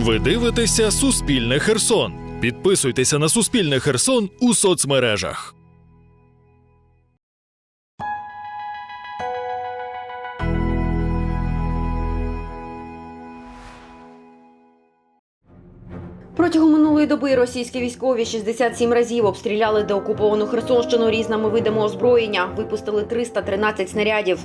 Ви дивитеся Суспільне Херсон. Підписуйтеся на Суспільне Херсон у соцмережах. Протягом минулої доби російські військові 67 разів обстріляли деокуповану Херсонщину різними видами озброєння, випустили 313 снарядів.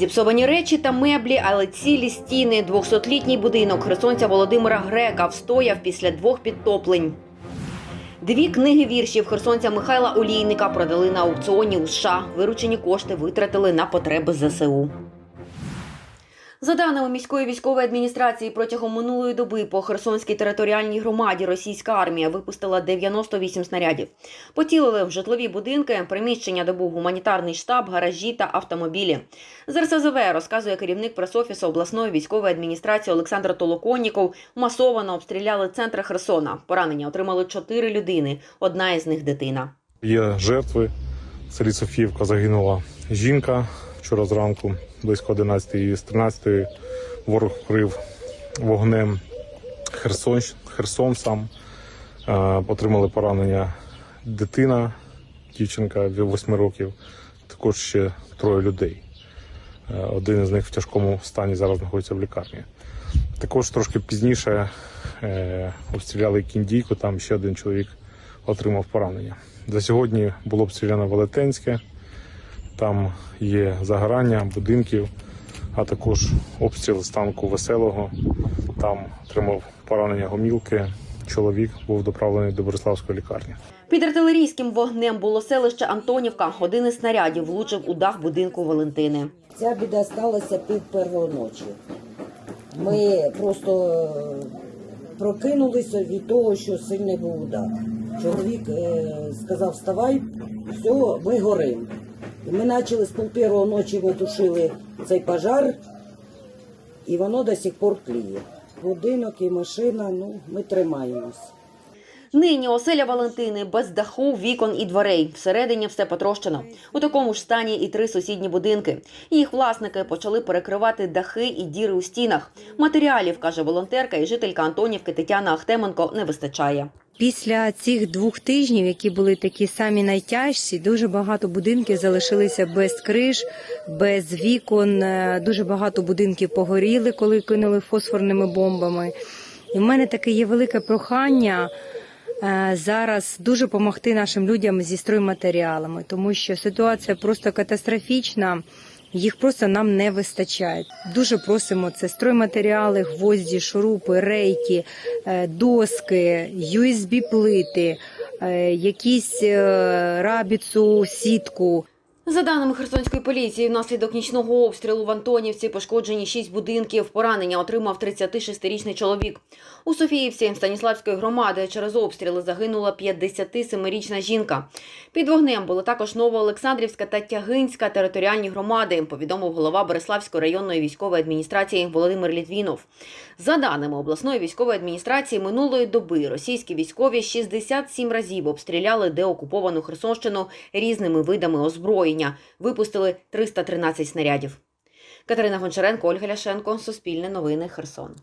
Зіпсовані речі та меблі, але цілі стіни. 200-літній будинок херсонця Володимира Грека встояв після двох підтоплень. Дві книги віршів херсонця Михайла Олійника продали на аукціоні у США. Виручені кошти витратили на потреби ЗСУ. За даними міської військової адміністрації, протягом минулої доби по Херсонській територіальній громаді російська армія випустила 98 снарядів. Поцілили в житлові будинки, приміщення, де був гуманітарний штаб, гаражі та автомобілі. З РСЗВ розказує керівник пресофісу обласної військової адміністрації Олександр Толоконніков. Масово обстріляли центр Херсона. Поранення отримали чотири людини. Одна із них дитина. Є жертви. Селі Софіївка загинула жінка вчора зранку, близько 11 і з 13 ворог вкрив вогнем Херсон, Херсон сам. Е, Отримали поранення дитина, дівчинка 8 років, також ще троє людей. Е, Один із них в тяжкому стані зараз знаходиться в лікарні. Також трошки пізніше е, обстріляли кіндійку, там ще один чоловік отримав поранення. За сьогодні було обстріляно Велетенське, там є загорання будинків, а також обстріл з танку Веселого. Там отримав поранення гомілки. Чоловік був доправлений до Бориславської лікарні. Під артилерійським вогнем було селище Антонівка. Один із снарядів влучив у дах будинку Валентини. Ця біда сталася пів першої ночі. Ми просто е, прокинулися від того, що сильний був удар. Чоловік е, сказав, вставай, все, ми горимо. Ми почали з першої ночі витушили цей пожар, і воно до сих пор тліє. Будинок і машина, ну, ми тримаємось. Нині оселя Валентини без даху, вікон і дверей. Всередині все потрощено. У такому ж стані і три сусідні будинки. Їх власники почали перекривати дахи і діри у стінах. Матеріалів, каже волонтерка і жителька Антонівки Тетяна Ахтеменко, не вистачає. Після цих двох тижнів, які були такі самі найтяжчі, дуже багато будинків залишилися без криш, без вікон. Е, Дуже багато будинків погоріли, коли кинули фосфорними бомбами. І в мене таке є велике прохання е, зараз дуже допомогти нашим людям зі стройматеріалами, тому що ситуація просто катастрофічна. Їх просто нам не вистачає. Дуже просимо це стройматеріали, гвозді, шурупи, рейки, е, доски, USB-плити, е, якісь е, рабіцу, сітку. За даними Херсонської поліції, внаслідок нічного обстрілу в Антонівці пошкоджені шість будинків. Поранення отримав 36-річний чоловік. У Софіївці Станіславської громади через обстріли загинула 57-річна жінка. Під вогнем були також Новоолександрівська та Тягинська територіальні громади, повідомив голова Береславської районної військової адміністрації Володимир Літвінов. За даними обласної військової адміністрації, минулої доби російські військові 67 разів обстріляли деокуповану Херсонщину різними видами озброєння. Випустили 313 снарядів. Катерина Гончаренко, Ольга Ляшенко, Суспільне новини, Херсон.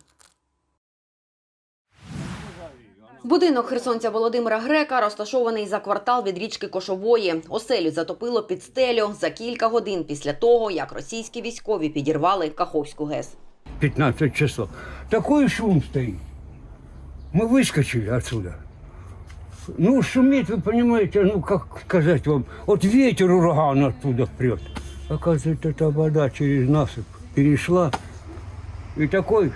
Будинок херсонця Володимира Грека розташований за квартал від річки Кошової. Оселю затопило під стелю за кілька годин після того, як російські військові підірвали Каховську ГЕС. 15 часов. Такой шум стоит. Мы выскочили отсюда. Ну, шуметь, вы понимаете, ну, как сказать вам, вот ветер ураган оттуда прет. Оказывается, эта вода через насыпь перешла. И такой,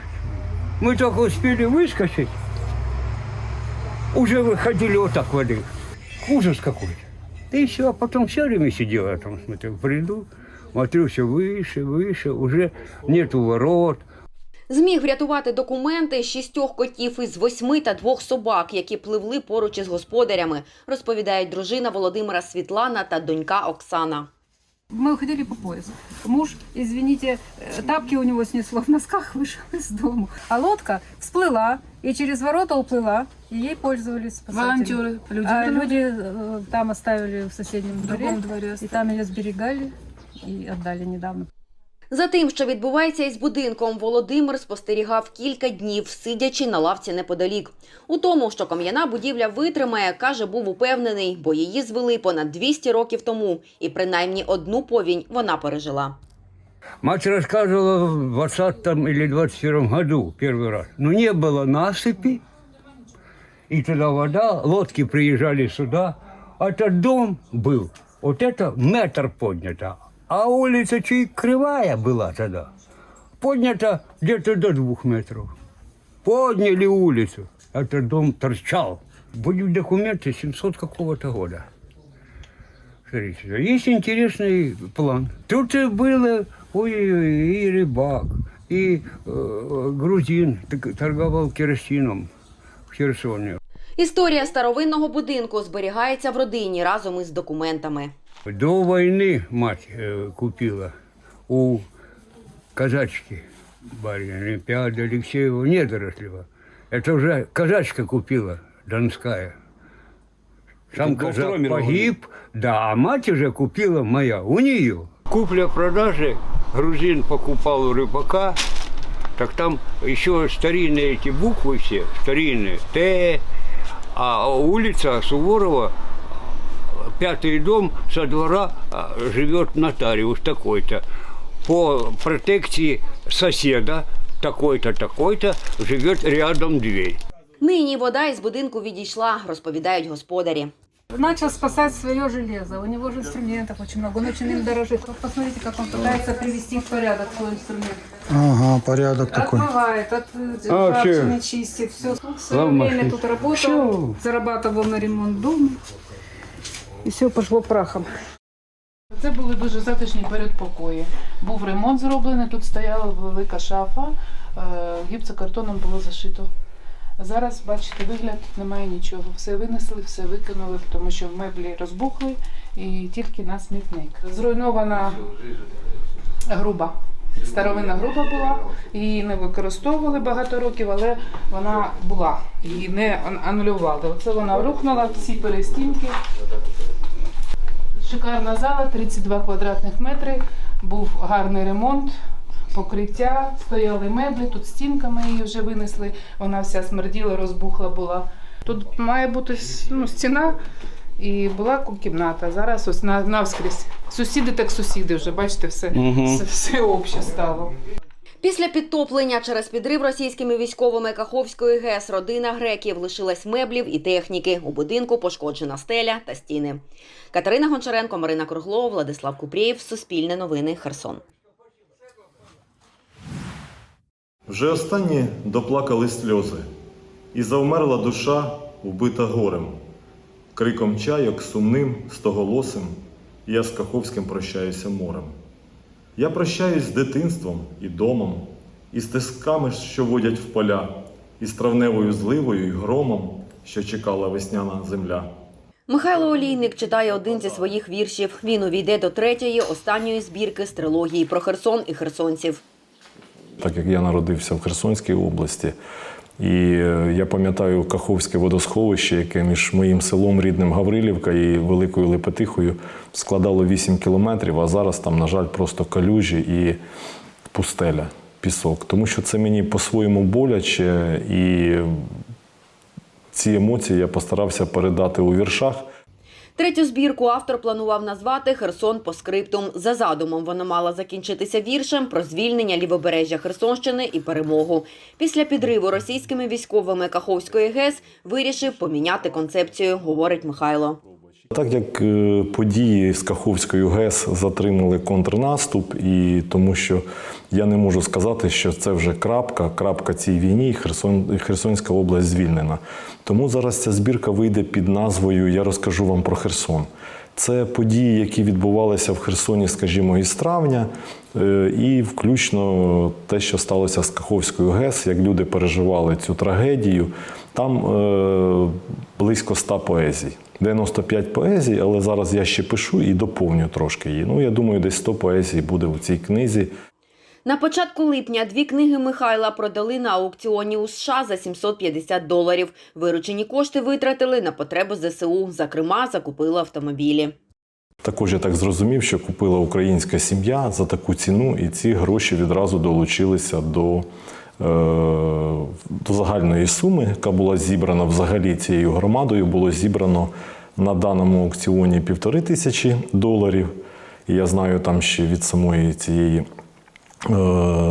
мы только успели выскочить, уже выходили вот так воды. Ужас какой-то. Да и все, а потом все время сидел я там, смотрю, приду, смотрю все выше, выше, уже нету ворот, Зміг врятувати документи шістьох котів із восьми та двох собак, які пливли поруч із господарями, розповідають дружина Володимира Світлана та донька Оксана. Мы уходили по пояс. Муж, извините, э, тапки у него снесло в носках, вышел из дома. А лодка всплыла и через ворота уплыла, и ей пользовались спасатели. Волонтеры, люди, А были люди э, там оставили в соседнем в дворе, другом дворе. и там ее сберегали и отдали недавно. За тим, що відбувається із будинком, Володимир спостерігав кілька днів, сидячи на лавці неподалік. У тому, що кам'яна будівля витримає, каже, був упевнений, бо її звели понад 200 років тому, і принаймні одну повінь вона пережила. Мать рассказывала в 20 или 21 году первый раз. Но не было насыпи, и туда вода, лодки приезжали сюда. А этот дом был, вот это метр поднято, а улица чуть кривая была тогда. Поднята где-то до двух метров. Подняли улицу, этот дом торчал. Будет документы 700 какого-то года. Смотрите, есть интересный план. Тут и было ой, и рыбак, и э, грузин так- торговал керосином в Херсоне. Історія старовинного будинку зберігається в родині разом із документами. До войны мать э, купила у казачки барина Олимпиады Алексеева Недорослева. Это уже казачка купила, Донская. Сам казак погиб, да, а мать уже купила моя, у нее. Купля-продажи, грузин покупал у рыбака, так там еще старинные эти буквы все, старинные, Т, а улица Суворова, пятый дом со двора живет нотариус такой-то. По протекции соседа такой-то, такой-то живет рядом дверь. Нині вода із будинку відійшла, розповідають господарі Начал спасать свое железо. У него же инструментов очень много. Он очень им дорожит. Вот посмотрите, как он пытается привести в порядок свой инструмент. Ага, порядок такой. Отмывает, от э, А, ржавчины чё? чистит. Все. В свое Ладно, время машина. тут работал, Чё? зарабатывал на ремонт дома. І все пошло прахом. Це були дуже затишні передпокої. Був ремонт зроблений, тут стояла велика шафа, е, гіпсокартоном було зашито. Зараз, бачите, вигляд немає нічого. Все винесли, все викинули, тому що меблі розбухли і тільки на смітник. Зруйнована груба. Старовинна груба була, її не використовували багато років, але вона була. Її не анулювали. Оце вона рухнула, всі перестінки. Шикарна зала, 32 квадратних метри, був гарний ремонт, покриття, стояли меблі, тут стінками її вже винесли, вона вся смерділа, розбухла була. Тут має бути ну, стіна і була кімната. Зараз ось на, навскрізь. Сусіди так сусіди вже, бачите, все, все, все обще стало. Після підтоплення через підрив російськими військовими Каховської ГЕС родина греків лишилась меблів і техніки. У будинку пошкоджена стеля та стіни. Катерина Гончаренко, Марина Круглова, Владислав Купрієв. Суспільне новини. Херсон. Вже останні доплакали сльози, і завмерла душа, вбита горем, криком чайок сумним, стоголосим, я з Каховським прощаюся морем. Я прощаюсь з дитинством і домом, і з тисками, що водять в поля, і з травневою зливою і громом, що чекала весняна земля. Михайло Олійник читає один зі своїх віршів. Він увійде до третьої, останньої збірки з трилогії про Херсон і херсонців. Так як я народився в Херсонській області. І е, я пам'ятаю Каховське водосховище, яке між моїм селом рідним Гаврилівка і Великою Лепетихою складало 8 кілометрів, а зараз там, на жаль, просто калюжі і пустеля, пісок. Тому що це мені по-своєму боляче, і ці емоції я постарався передати у віршах. Третю збірку автор планував назвати Херсон по скриптум. За задумом вона мала закінчитися віршем про звільнення лівобережжя Херсонщини і перемогу. Після підриву російськими військовими Каховської ГЕС вирішив поміняти концепцію, говорить Михайло. Так як е, події з Каховською ГЕС затримали контрнаступ, і тому що я не можу сказати, що це вже крапка, крапка цій війні, Херсон, Херсонська область звільнена. Тому зараз ця збірка вийде під назвою Я розкажу вам про Херсон. Це події, які відбувалися в Херсоні, скажімо, із травня, е, і включно те, що сталося з Каховською ГЕС, як люди переживали цю трагедію. Там е, близько 100 поезій. 95 поезій, але зараз я ще пишу і доповню трошки її. Ну, я думаю, десь 100 поезій буде у цій книзі. На початку липня дві книги Михайла продали на аукціоні у США за 750 доларів. Виручені кошти витратили на потреби ЗСУ. Зокрема, закупили автомобілі. Також я так зрозумів, що купила українська сім'я за таку ціну, і ці гроші відразу долучилися до, до загальної суми, яка була зібрана взагалі цією громадою. Було зібрано на даному аукціоні півтори тисячі доларів. І я знаю, там ще від самої цієї е,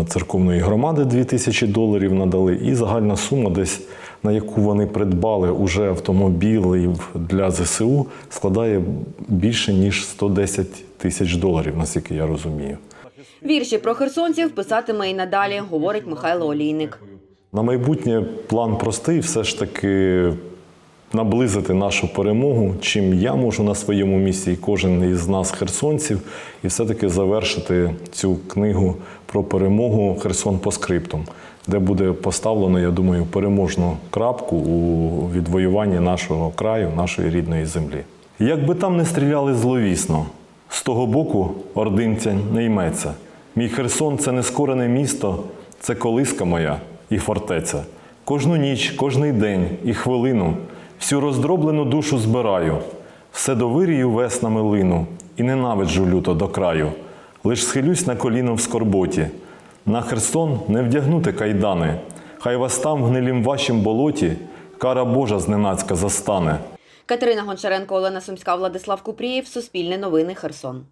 церковної громади 2 тисячі доларів надали, і загальна сума, десь на яку вони придбали уже автомобілів для ЗСУ, складає більше ніж 110 тисяч доларів, наскільки я розумію. Вірші про херсонців писатиме і надалі, говорить Михайло Олійник. На майбутнє план простий, все ж таки наблизити нашу перемогу, чим я можу на своєму місці, і кожен із нас, херсонців, і все-таки завершити цю книгу про перемогу Херсон по скриптум, де буде поставлено, я думаю, переможну крапку у відвоюванні нашого краю, нашої рідної землі. Як би там не стріляли зловісно, з того боку ординця не йметься. Мій Херсон це нескорене місто, це колиска моя і фортеця. Кожну ніч, кожний день і хвилину всю роздроблену душу збираю, все довирію веснами лину і ненавиджу люто до краю. Лиш схилюсь на коліно в скорботі. На Херсон не вдягнути кайдани, хай вас там в гнилім вашім болоті кара Божа зненацька застане. Катерина Гончаренко, Олена Сумська, Владислав Купрієв, Суспільне новини, Херсон.